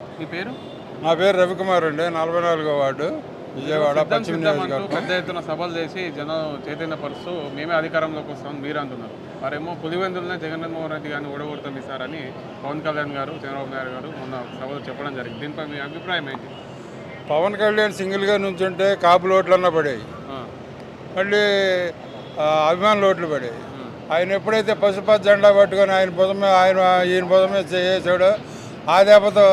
మీ పేరు? నా పేరు రవికుమార్ అండి నలభై నాలుగో వార్డు విజయవాడ పశ్చిమ నియోజకవర్గం. పెద్ద ఎత్తున సభలు చేసి జనం చైతన్యపరుస్తూ మేమే అధికారంలోకి వస్తాం మీరు అంటున్నారు. వారేమో పులివెందులనే జగన్మోహన్ రెడ్డి గారిని ఓడగొడతాం ఈసారని పవన్ కళ్యాణ్ గారు చంద్రబాబు నాయుడు గారు మొన్న సభలో చెప్పడం జరిగింది. దీనిపై మీ అభిప్రాయం ఏంటి? పవన్ కళ్యాణ్ సింగిల్గా నుంచుంటే కాపులు ఓట్లన్నా పడాయి. ఆ, మళ్ళీ అభిమానులు ఓట్లు పడాయి. ఆయన ఎప్పుడైతే పసుప జెండా పట్టుకొని ఆయన మీద ఆయన ఈయన మీద చేసాడో ఆ దెబ్బతో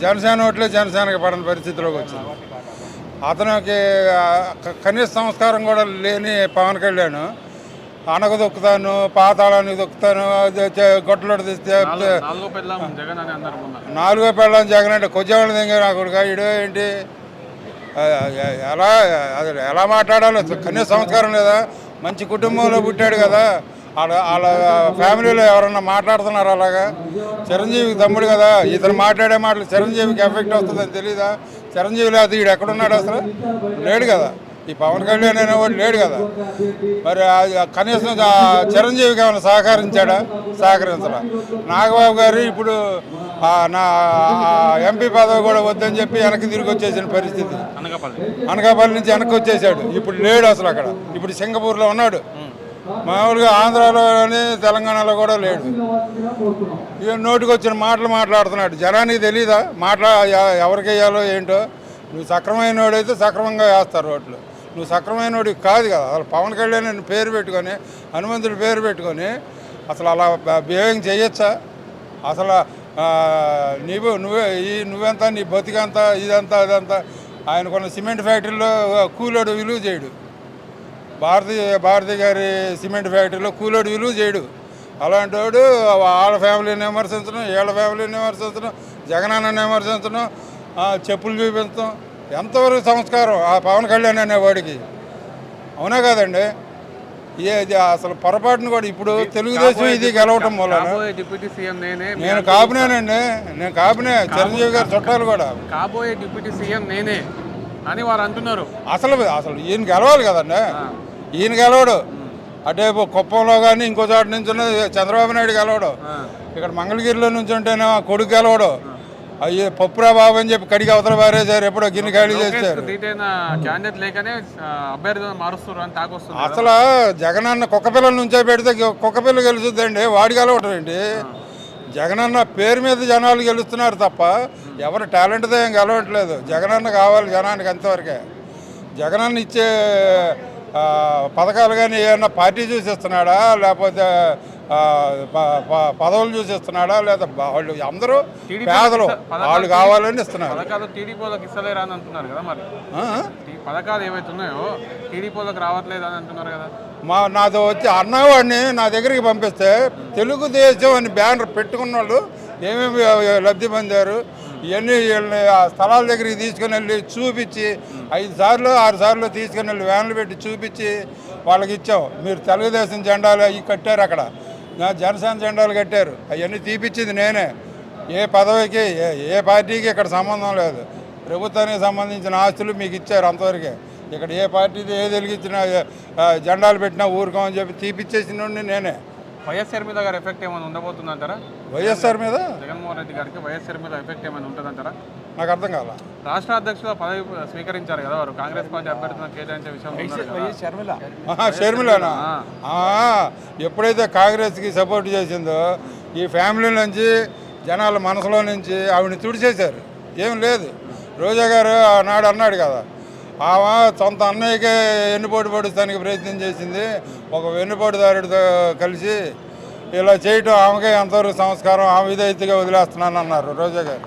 జనసేన ఓట్లే జనసేనకి పడిన పరిస్థితిలోకి వచ్చింది. అతనికి కనీస సంస్కారం కూడా లేని పవన్ కళ్యాణ్. అనగ దొక్కుతాను పాతాళానికి దొక్కుతాను గొట్టలు తీస్తే నాలుగో- పెళ్ళాం జగన్ అంటే కొద్దివాళ్ళ దగ్గర అక్కడ ఇడు ఏంటి? ఎలా అది ఎలా మాట్లాడాలో కనీస సంస్కారం లేదా? మంచి కుటుంబంలో పుట్టాడు కదా. వాళ్ళ వాళ్ళ ఫ్యామిలీలో ఎవరన్నా మాట్లాడుతున్నారు అలాగా? చిరంజీవికి తమ్ముడు కదా ఇతను మాట్లాడే మాటలు చిరంజీవికి ఎఫెక్ట్ వస్తుందని తెలీదా? చిరంజీవి లేదు ఈడు ఎక్కడున్నాడు అసలు? లేడు కదా. ఈ పవన్ కళ్యాణ్ అనేవాడు లేడు కదా. మరి కనీసం చిరంజీవికి ఏమైనా సహకరించాడా? సహకరించడా నాగబాబు గారు ఇప్పుడు నా ఎంపీ పదవి కూడా వద్దని చెప్పి వెనక్కి తిరిగి వచ్చేసిన పరిస్థితి. అనకాపల్లి. అనకాపల్లి నుంచి వెనక్కి వచ్చేసాడు ఇప్పుడు లేడు అసలు అక్కడ. ఇప్పుడు సింగపూర్లో ఉన్నాడు. మామూలుగా ఆంధ్రాలో కానీ తెలంగాణలో కూడా లేడు. ఇక నోటికి వచ్చిన మాటలు మాట్లాడుతున్నాడు. జనానికి తెలీదా? మాట్లా ఎవరికి వేయాలో ఏంటో? నువ్వు సక్రమైన వాడైతే సక్రమంగా వేస్తారు ఓట్లు. నువ్వు సక్రమైన వాడికి కాదు కదా. అసలు పవన్ కళ్యాణ్ పేరు పెట్టుకొని హనుమంతుడి పేరు పెట్టుకొని అసలు అలా బిహేవింగ్ చేయొచ్చా? అసలు నీవు నువ్వే ఈ నువ్వెంత నీ బతికంతా ఇదంతా అదంతా ఆయన కొన్న సిమెంట్ ఫ్యాక్టరీలో కూలోడు విలువ చేయడు. భారతి భారతి గారి సిమెంట్ ఫ్యాక్టరీలో కూలోడు విలువ చేయడు. అలాంటి వాడు వాళ్ళ ఫ్యామిలీని విమర్శించడం వీళ్ళ ఫ్యామిలీని విమర్శించడం జగనన్నని విమర్శించడం చెప్పులు చూపించడం ఎంతవరకు సంస్కారం ఆ పవన్ కళ్యాణ్ అనేవాడికి అవునా కాదండి? ఇది అసలు పొరపాటును కూడా ఇప్పుడు తెలుగుదేశం ఇది గెలవటం కాబోయే డిప్యూటీ సీఎం నేను కాపునేనండి నేను కాపునే చిరంజీవి గారి చుట్టాలు కూడా. కాబోయే డిప్యూటీ సీఎం నేనే అని వారు అంటున్నారు. అసలు అసలు ఈయన గెలవాలి కదండి? ఈయన గెలవడు. అటే పో- కుప్పంలో కానీ ఇంకో చోట నుంచి చంద్రబాబు నాయుడు గెలవడు. ఇక్కడ మంగళగిరిలో నుంచి ఉంటేనే కొడుకు గెలవడు. అయ్యి పప్పురా బాబు అని చెప్పి కడిగి అవతల పారేశారు. ఎప్పుడో గిన్నె ఖాళీ చేశారు. అసలు జగనన్న కుక్కపిల్లల నుంచే పెడితే కుక్కపిల్ల గెలుచుద్దండి. వాడు గెలవటం ఏంటి జగనన్న పేరు మీద జనాలు గెలుస్తున్నారు తప్ప ఎవరు టాలెంట్తో ఏం గెలవట్లేదు. జగనన్న కావాలి జనానికి అంతవరకే. జగనన్న ఇచ్చే పథకాలు కానీ ఏమన్నా పార్టీ చూసి ఇస్తున్నాడా లేకపోతే పదవులు చూసి ఇస్తున్నాడా లేదా వాళ్ళు అందరూ పేదలు వాళ్ళు కావాలని ఇస్తున్నారు. పథకాలు ఏవైతే ఉన్నాయో టీడీపీలకు రావట్లేదు అని అంటున్నారు కదా? మా నాతో వచ్చి అన్నవాడిని నా దగ్గరికి పంపిస్తే తెలుగుదేశం అని బ్యానర్ పెట్టుకున్న వాళ్ళు ఏమేమి లబ్ధి పొందారు? ఇవన్నీ వీళ్ళని ఆ స్థలాల దగ్గరికి తీసుకుని వెళ్ళి చూపించి ఐదు సార్లు ఆరు సార్లు తీసుకుని వెళ్ళి వ్యాన్లు పెట్టి చూపించి వాళ్ళకి ఇచ్చాం. మీరు తెలుగుదేశం జెండాలు అవి కట్టారు అక్కడ. నా జనసేన జెండాలు కట్టారు. అవన్నీ తీపిచ్చింది నేనే. ఏ పదవికి ఏ ఏ పార్టీకి ఇక్కడ సంబంధం లేదు. ప్రభుత్వానికి సంబంధించిన ఆస్తులు మీకు ఇచ్చారు అంతవరకే. ఇక్కడ ఏ పార్టీది ఏ వెలిగించినా జెండాలు పెట్టినా ఊరుకోమని చెప్పి తీపిచ్చేసిన నేనే. వైఎస్ఆర్ మీద గారు ఎఫెక్ట్ ఏమైనా ఉండబోతుందంటారా? వైఎస్ఆర్ మీద? జగన్మోహన్ రెడ్డి గారికి వైఎస్ఆర్ మీద ఎఫెక్ట్ ఏమైనా ఉంటుందంటారా? నాకు అర్థం కాల. రాష్ట్ర అధ్యక్షుల పదవి స్వీకరించారు కదా వారు. కాంగ్రెస్ పార్టీ అభ్యర్థులను కేటాయించే విషయం షర్మిలానా? ఆ, ఎప్పుడైతే కాంగ్రెస్కి సపోర్ట్ చేసిందో ఈ ఫ్యామిలీ నుంచి జనాల మనసులో నుంచి ఆవిడని తుడిచేశారు. ఏం లేదు. రోజా గారు ఆనాడు అన్నాడు కదా ఆమె సొంత అన్నయ్యకే ఎన్నుపోటు పొడుస్తానికి ప్రయత్నం చేసింది. ఒక వెన్నుపోటుదారుడితో కలిసి ఇలా చేయటం ఆమెకే ఎంతవరకు సంస్కారం? ఆమె విధేయతగా వదిలేస్తున్నాను అన్నారు రోజా గారు.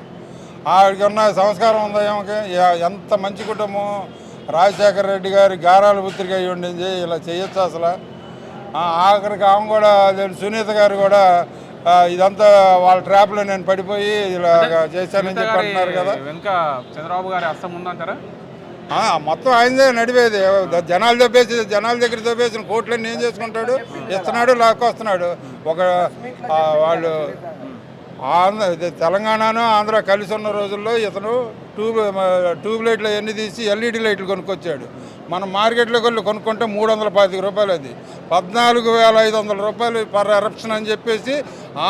ఆవిడకి ఉన్న సంస్కారం ఉందా ఆమెకి? ఎంత మంచి కుటుంబం? రాజశేఖర రెడ్డి గారి గారాల పుత్రిక అయి ఉండింది. ఇలా చేయొచ్చు అసలు? ఆఖరికి ఆమె కూడా సునీత గారు కూడా ఇదంతా వాళ్ళ ట్రాప్లో నేను పడిపోయి ఇలా చేశానని చెప్పి అంటున్నారు కదా. వెనుక చంద్రబాబు గారి అస్తం ఉందంటారా? మొత్తం ఆయనదే నడిపేది. జనాలు దొబ్బేసి జనాల దగ్గర దొబ్బేసిన కోట్లన్నీ ఏం చేసుకుంటాడు? ఇస్తున్నాడు లాక్కొస్తున్నాడు. ఒక వాళ్ళు ఆంధ్ర తెలంగాణను ఆంధ్ర కలిసి ఉన్న రోజుల్లో ఇతను ట్యూబ్ ట్యూబ్ లైట్లు అన్నీ తీసి ఎల్ఈడి లైట్లు కొనుక్కొచ్చాడు. మనం మార్కెట్లోకి వెళ్ళి కొనుక్కుంటే మూడు వందల పాతిక రూపాయలు అది. పద్నాలుగు వేల ఐదు వందల రూపాయలు పర్ ఎరప్షన్ అని చెప్పేసి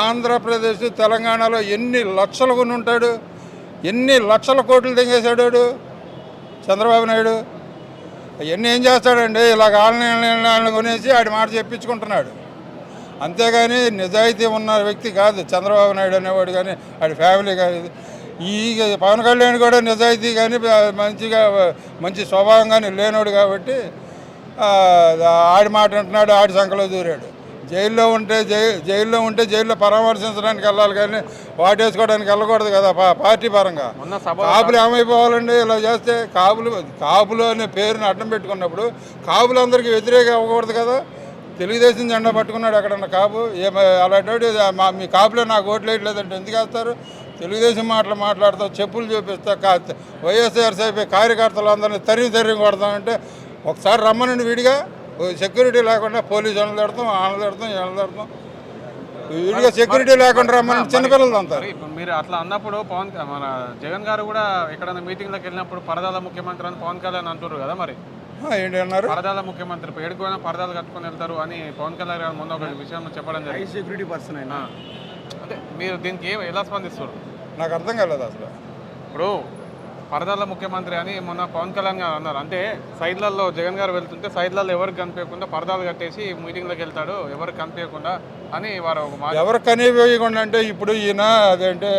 ఆంధ్రప్రదేశ్ తెలంగాణలో ఎన్ని లక్షలు కొని ఉంటాడు ఎన్ని లక్షల కోట్లు తెంగేశాడు చంద్రబాబు నాయుడు అవన్నీ ఏం చేస్తాడండి? ఇలాగ ఆన్లైన్ కొనేసి ఆడి మాట చెప్పించుకుంటున్నాడు. అంతేగాని నిజాయితీ ఉన్న వ్యక్తి కాదు చంద్రబాబు నాయుడు అనేవాడు కానీ ఆడి ఫ్యామిలీ కానీ. ఈ పవన్ కళ్యాణ్ కూడా నిజాయితీ కానీ మంచిగా మంచి స్వభావం కానీ లేనోడు కాబట్టి ఆడి మాట అంటున్నాడు ఆడి సంఖలో దూరాడు. జైల్లో ఉంటే జై జైల్లో ఉంటే జైల్లో పరామర్శించడానికి వెళ్ళాలి కానీ వాటేసుకోవడానికి వెళ్ళకూడదు కదా పార్టీ పరంగా. కాపులు ఏమైపోవాలండి? ఇలా చేస్తే కాపులు కాపులు అనే పేరుని అడ్డం పెట్టుకున్నప్పుడు కాపులు అందరికీ వ్యతిరేక అవ్వకూడదు కదా? తెలుగుదేశం జెండా పట్టుకున్నాడు ఎక్కడన్నా కాపు? ఏ అలాంటి మా మీ కాపులే నాకు ఓట్లు వేయట్లేదంటే ఎందుకు వేస్తారు? తెలుగుదేశం మాటలు మాట్లాడతావు చెప్పులు చూపిస్తా కా వైఎస్ఆర్సీపీ కార్యకర్తలు అందరినీ తరిమి తరిమి కొడతామంటే ఒకసారి రమ్మనండి విడిగా. సెక్యూరిటీ లేకుండా పోలీసు వాళ్ళని తిడతాం వాళ్ళని తిడతాం వీళ్ళని తిడతాం. విడిగా సెక్యూరిటీ లేకుండా రమ్మని చిన్నపిల్లలు అంటారు. మరి ఇప్పుడు మీరు అట్లా అన్నప్పుడు పవన్ మన జగన్ గారు కూడా ఎక్కడైనా మీటింగ్లకు వెళ్ళినప్పుడు పరదాల ముఖ్యమంత్రి అని పవన్ కళ్యాణ్ అంటారు కదా మరి. ఏంటి అన్నారు? పరదాల ముఖ్యమంత్రి ఇప్పుడు ఏడుకోయినా పరదాలు కట్టుకొని వెళ్తారు అని పవన్ కళ్యాణ్ గారు మొన్న ఒక విషయం చెప్పడం జరిగింది. సెక్యూరిటీ పర్సన్ అయినా. అంటే మీరు దీనికి ఏ- ఎలా స్పందిస్తారు? నాకు అర్థం కాలేదు అసలు. ఇప్పుడు పరదాల ముఖ్యమంత్రి అని మొన్న పవన్ కళ్యాణ్ గారు అన్నారు. అంటే సైడ్లలో జగన్ గారు వెళ్తుంటే సైడ్లలో ఎవరికి కనిపించకుండా పరదాలు కట్టేసి మీటింగ్లోకి వెళ్తాడు ఎవరికి కనిపించకుండా అని వారు ఒక మాట ఎవరు కనిపించకుండా అంటే ఇప్పుడు ఈయన అదేంటే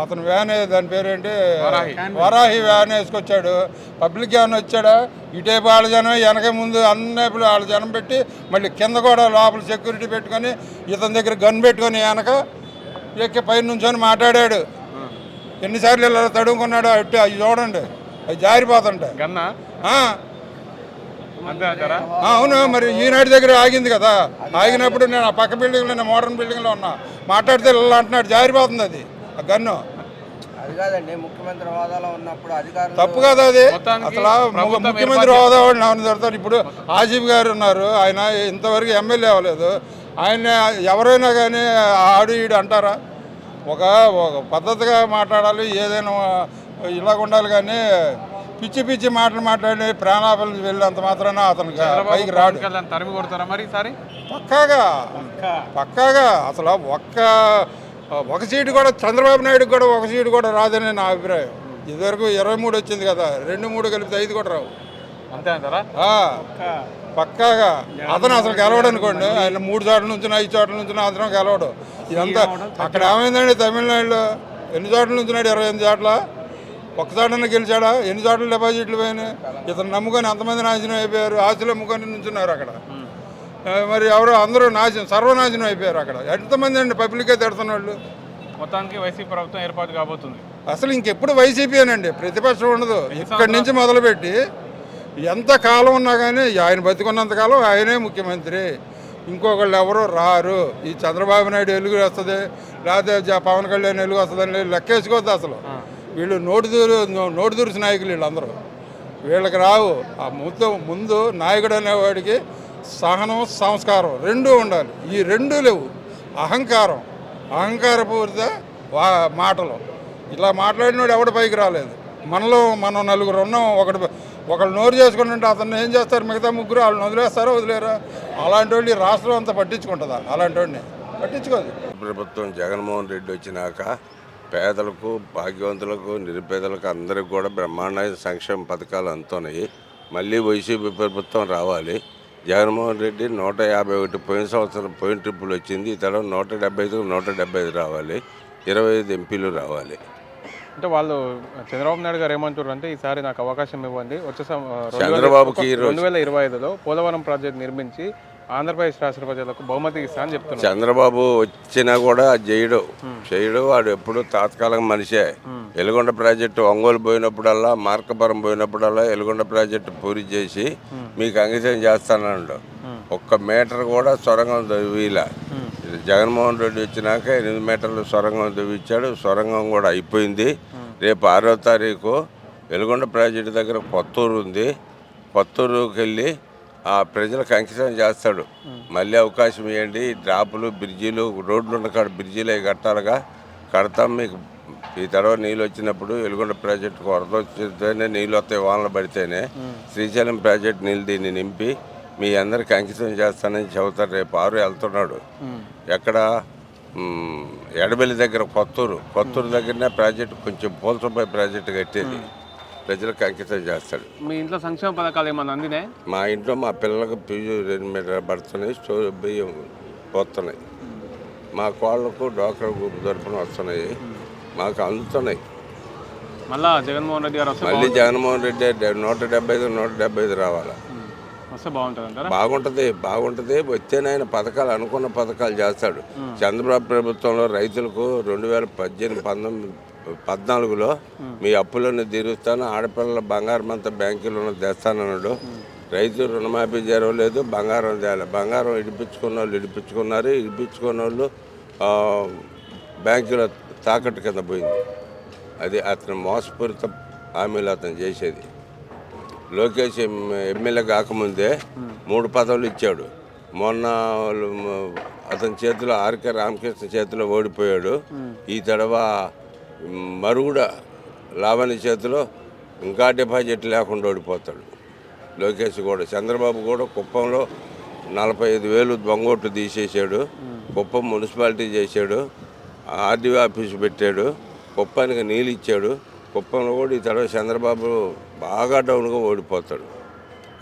అతను వ్యాన్ దాని పేరేంటి? వరాహి. వరాహి వ్యాన్ వేసుకొచ్చాడు. పబ్లిక్ వ్యాన్ వచ్చాడా? ఇటేపు వాళ్ళ జనం వెనక ముందు అన్నేపులు వాళ్ళ జనం పెట్టి మళ్ళీ కింద కూడా లోపల సెక్యూరిటీ పెట్టుకొని ఇతని దగ్గర గన్ పెట్టుకొని వెనక ఎక్కి పైన నుంచొని మాట్లాడాడు. ఎన్నిసార్లు ఇలా తడుముకున్నాడు అట్టు అవి చూడండి అవి జారిపోతుంటాయి ఆ, అవును మరి ఈనాటి దగ్గర ఆగింది కదా. ఆగినప్పుడు నేను ఆ పక్క బిల్డింగ్లో నేను మోడర్న్ బిల్డింగ్లో ఉన్నా. మాట్లాడితే ఇలా అంటున్నాడు జారిపోతుంది అది ఆ గన్ను. అది కాదండి ముఖ్యమంత్రి హోదాలో ఉన్నప్పుడు అధికారులు తప్పు కదా అది. అసలు ముఖ్యమంత్రి హోదా వాళ్ళు నాన్న దొరుకుతారు ఇప్పుడు ఆసిఫ్ గారు ఉన్నారు ఆయన ఇంతవరకు ఎమ్మెల్యే అవ్వలేదు. ఆయన ఎవరైనా కానీ ఆడు ఈడు అంటారా? ఒక ఒక పద్ధతిగా మాట్లాడాలి ఏదైనా ఇలాగ ఉండాలి కానీ పిచ్చి పిచ్చి మాటలు మాట్లాడి ప్రాణాపాలు వెళ్ళినంత మాత్రాన అతనికి పైకి రాడు. తరిమి కొడతారా మరి ఈసారి? పక్కాగా. పక్కాగా. అసలు ఒక్క ఒక సీటు కూడా చంద్రబాబు నాయుడుకి కూడా ఒక సీటు కూడా రాదని నా అభిప్రాయం. ఇదివరకు ఇరవై మూడు వచ్చింది కదా రెండు మూడు కలిపితే ఐదు కూడా రావు. అంతే అంటారా? పక్కాగా అతను అసలు గెలవడు అనుకోండి. ఆయన మూడు చోట్ల నుంచి ఐదు చోట్ల నుంచి అతను గెలవడు. ఇదంతా అక్కడ ఏమైందండి తమిళనాడులో? ఎన్ని చోట్ల నుంచున్నాడు ఇరవై ఎనిమిది చోట్ల? ఒక్క చోటన గెలిచాడా? ఎన్ని చోట్ల డిపాజిట్లు పోయినాయి? ఇతను నమ్ముకొని ఎంతమంది నాశనం అయిపోయారు. ఆస్తులు అమ్ముకొని నుంచున్నారు అక్కడ. మరి ఎవరు అందరూ నాశనం సర్వనాశనం అయిపోయారు అక్కడ. ఎంతమంది అండి పబ్లికే తిడుతున్నాళ్ళు? మొత్తానికి వైసీపీ ప్రభుత్వం ఏర్పాటు కాబోతుంది. అసలు ఇంకెప్పుడు వైసీపీనండి ప్రతిపక్షం ఉండదు. ఇక్కడి నుంచి మొదలుపెట్టి ఎంత కాలం ఉన్నా కానీ ఆయన బతికున్నంత కాలం ఆయనే ముఖ్యమంత్రి. ఇంకొకళ్ళు ఎవరు రారు. ఈ చంద్రబాబు నాయుడు వెలుగు వస్తుంది లేకపోతే జ- పవన్ కళ్యాణ్ వెలుగు వస్తుందని లెక్కేసుకోవద్దు అసలు. వీళ్ళు నోటు దూరు నోటు దూరుసు నాయకులు వీళ్ళందరూ. వీళ్ళకి రావు. ఆ ముందు ముందు నాయకుడు అనేవాడికి సహనం సంస్కారం రెండూ ఉండాలి. ఈ రెండూ లేవు. అహంకారం. అహంకారపూరిత వా మాటలు. ఇలా మాట్లాడినోడు ఎవడు పైకి రాలేదు. మనలో మనం నలుగురు ఉన్నాం ఒకటి ఒకళ్ళు నోరు చేసుకుని ఉంటే అతన్ని ఏం చేస్తారు? మిగతా ముగ్గురు వాళ్ళని వదిలేస్తారో వదిలేరా? అలాంటి వాళ్ళు ఈ రాష్ట్రం అంతా పట్టించుకుంటుందా? అలాంటి వాడిని పట్టించుకోదు. ప్రభుత్వం జగన్మోహన్ రెడ్డి వచ్చినాక పేదలకు భాగ్యవంతులకు నిరుపేదలకు అందరికి కూడా బ్రహ్మాండమైన సంక్షేమ పథకాలు అందుతున్నాయి. మళ్ళీ వైసీపీ ప్రభుత్వం రావాలి. జగన్మోహన్ రెడ్డి నూట యాభై ఒకటి పోయిన సంవత్సరం పోయిన ట్రిప్పులు వచ్చింది. ఈ తర్వాత నూట డెబ్బై ఐదు నూట డెబ్బై ఐదు రావాలి. ఇరవై ఐదు ఎంపీలు రావాలి. అంటే వాళ్ళు చంద్రబాబు నాయుడు గారు ఏమంటారు అంటే ఈసారి నాకు అవకాశం ఇవ్వండి. వచ్చే వేల- చంద్రబాబుకి రెండు వేల ఇరవై ఐదులో పోలవరం ప్రాజెక్ట్ నిర్మించి ఆంధ్రప్రదేశ్ రాష్ట్ర ప్రజలకు బహుమతి ఇస్తా అని చెప్తున్నారు. చంద్రబాబు వచ్చినా కూడా చేయడు చేయడు వాడు ఎప్పుడు తాత్కాలిక మనిషే. ఎలుగొండ ప్రాజెక్టు ఒంగోలు పోయినప్పుడల్లా మార్కపురం పోయినప్పుడల్లా ఎలుగొండ ప్రాజెక్టు పూర్తి చేసి మీకు అంకితం చేస్తానన్నాడు ఒక్క మీటర్ కూడా సొరంగం తవ్విలా జగన్మోహన్ రెడ్డి వచ్చినాక ఎనిమిది మీటర్లు సొరంగం తవ్వించాడు సొరంగం కూడా అయిపోయింది. రేపు ఆరో తారీఖు వెలుగొండ ప్రాజెక్టు దగ్గర కొత్తూరు ఉంది. కొత్తూరుకి వెళ్ళి ఆ ప్రజలకు అంకితం చేస్తాడు. మళ్ళీ అవకాశం ఇవ్వండి. డ్రాపులు బ్రిడ్జీలు రోడ్లు ఉన్న కాడ బ్రిడ్జీలు అవి కట్టాలిగా. కడతాం మీకు. ఈ తర్వాత నీళ్ళు వచ్చినప్పుడు వెలుగొండ ప్రాజెక్టు వరద వచ్చితేనే నీళ్ళు వస్తాయి వానలు పడితేనే. శ్రీశైలం ప్రాజెక్టు నీళ్ళు దీన్ని నింపి మీ అందరికి అంకితం చేస్తానని చెబుతారు. రేపు ఆరు వెళ్తున్నాడు. ఎక్కడ? ఎడబెల్లి దగ్గర కొత్తూరు. కొత్తూరు దగ్గరనే ప్రాజెక్టు కొంచెం పోల్సపోయి ప్రాజెక్టు కట్టేది. ప్రజలకు అంకితం చేస్తాడు. మీ ఇంట్లో సంక్షేమ పథకాలు ఏమన్నా అందినాయి? మా ఇంట్లో మా పిల్లలకు ఫీజు రెండు మీటర్ పడుతున్నాయి స్టోర్ బియ్యం పోతున్నాయి. మా కోళ్ళకు డాక్టర్ గ్రూప్ తరపున వస్తున్నాయి. మాకు అందుతున్నాయి. మళ్ళా జగన్మోహన్ రెడ్డి గారు మళ్ళీ జగన్మోహన్ రెడ్డి నూట డెబ్బై ఐదు నూట డెబ్బై ఐదు రావాలి. వస్తే బాగుంటుంది అంటారా బాగుంటుంది. బాగుంటుంది వచ్చేనైనా పథకాలు అనుకున్న పథకాలు చేస్తాడు. చంద్రబాబు ప్రభుత్వంలో రైతులకు రెండు వేల పద్దెనిమిది పంతొమ్మిది పద్నాలుగులో మీ అప్పులను తీరుస్తాను. ఆడపిల్లల బంగారం అంతా బ్యాంకులో తెస్తానన్నాడు రైతు రుణమాఫీ జరగలేదు బంగారం తేలే బంగారం ఇడిపించుకున్న వాళ్ళు ఇడిపించుకున్నారు. ఇడిపించుకున్న వాళ్ళు బ్యాంకులో తాకట్టు కింద పోయింది. అది అతను మోసపూరిత హామీలు అతను చేసేది. లోకేష్ ఎమ్మెల్యే కాకముందే మూడు పదవులు ఇచ్చాడు. మొన్న అతని చేతిలో ఆర్కే రామకృష్ణ చేతిలో ఓడిపోయాడు. ఈ తడవ మరుగుడ లావణ్య చేతిలో ఇంకా డిపాజిట్ లేకుండా ఓడిపోతాడు. లోకేష్ కూడా చంద్రబాబు కూడా కుప్పంలో నలభై ఐదు వేలు దొంగోట్లు తీసేసాడు కుప్పం మున్సిపాలిటీ చేశాడు. ఆర్డీఓ ఆఫీస్ పెట్టాడు. కుప్పానికి నీళ్ళు ఇచ్చాడు. కుప్పంలో కూడా ఈ తడవ చంద్రబాబు బాగా డౌన్గా ఓడిపోతాడు.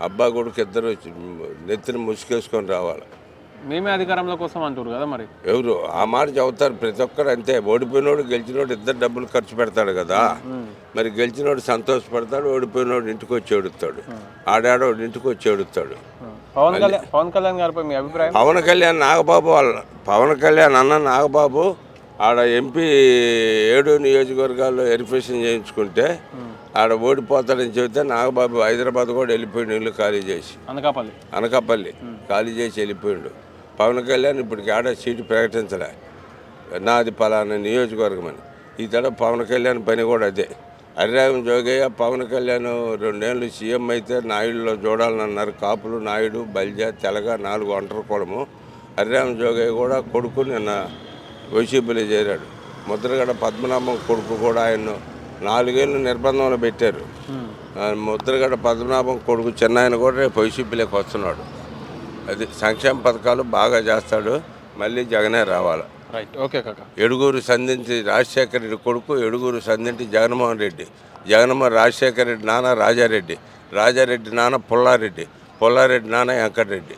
అబ్బా కొడుకు ఇద్దరు నెత్తిన ముసుకేసుకొని రావాలి. మేమే అధికారంలో కోసం అంటారు కదా మరి? ఎవరు? ఆ మాట చెబుతారు ప్రతి ఒక్కరు అంతే. ఓడిపోయినోడు గెలిచినోడు ఇద్దరు డబ్బులు ఖర్చు పెడతాడు కదా. మరి గెలిచినోడు సంతోషపడతాడు ఓడిపోయినోడు ఇంటికి వచ్చి ఏడుస్తాడు ఆడాడోడు ఇంటికి వచ్చి ఏడుస్తాడు పవన్ కళ్యాణ్ పవన్ కళ్యాణ్ గారిపై మీ అభిప్రాయం? పవన్ కళ్యాణ్ నాగబాబు వాళ్ళ పవన్ కళ్యాణ్ అన్న నాగబాబు ఆడ ఎంపీ ఏడు నియోజకవర్గాల్లో వెరిఫికేషన్ చేయించుకుంటే ఆడ ఓడిపోతాడని చెబితే నాగబాబు హైదరాబాద్ కూడా వెళ్ళిపోయి నీళ్ళు ఖాళీ చేసి. అనకాపల్లి. అనకాపల్లి. ఖాళీ చేసి వెళ్ళిపోయాడు. పవన్ కళ్యాణ్ ఇప్పటికి ఆడ సీటు ప్రకటించలే. నాది పలానా నియోజకవర్గం అని ఈ తడ పవన్ కళ్యాణ్ పని కూడా అదే. హరిరాగం జోగయ్య పవన్ కళ్యాణ్ రెండేళ్ళు సీఎం అయితే నాయుడులో చూడాలన్నారు కాపులు నాయుడు బల్జ తెలగ నాలుగు ఒంటరి కులము హరిరాగం జోగయ్య కూడా కొడుకు నిన్న వైసీపీలో చేరాడు. ముద్రగడ పద్మనాభం కొడుకు కూడా ఆయన నాలుగేళ్ళు నిర్బంధంలో పెట్టారు. ఆ ముద్రగడ పద్మనాభం కొడుకు చిన్నాయన కూడా రేపు వైసీపీలోకి వస్తున్నాడు. అది సంక్షేమ పథకాలు బాగా చేస్తాడు. మళ్ళీ జగనే రావాలి. రైట్ ఓకే కాక. ఎడుగూరు సంధించి రాజశేఖర రెడ్డి కొడుకు ఎడుగూరు సంధించి జగన్మోహన్ రెడ్డి. జగన్మోహన్ రాజశేఖర రెడ్డి నాన్న రాజారెడ్డి. రాజారెడ్డి నాన్న పుల్లారెడ్డి. పుల్లారెడ్డి నాన్న వెంకటరెడ్డి.